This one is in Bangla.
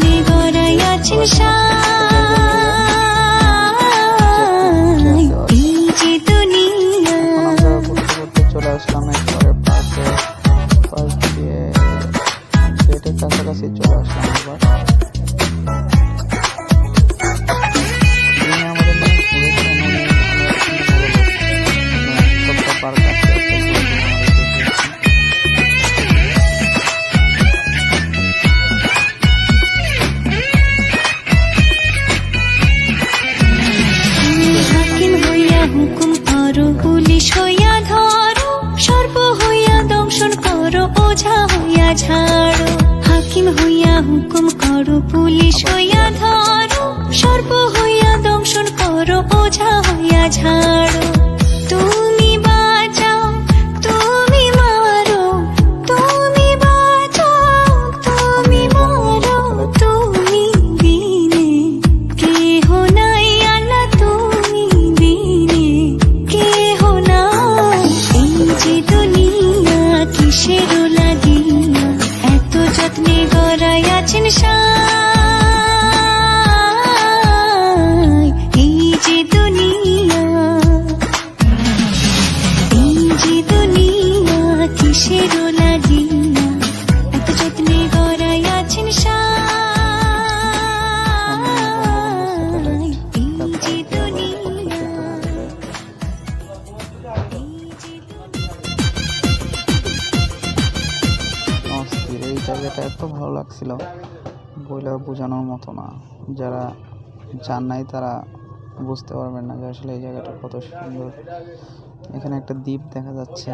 যত্নে গড়াই আছেন চলে আসলাম একবারে পাশে। পাশ দিয়ে কাছাকাছি চলে আসলাম এবার হইয়া হুকুম করো পুলিশ হইয়া ধরো সর্ব হইয়া দংশন করো ওঝা হইয়া ঝাড়ো। যত্নে গড়াই এই যে দুনিয়া এই যে দুনিয়া কিসের জায়গাটা এত ভালো লাগছিল বইলে বোঝানোর মতো না। যারা যান নাই তারা বুঝতে পারবেন না যে আসলে এই জায়গাটা কত সুন্দর। এখানে একটা দ্বীপ দেখা যাচ্ছে।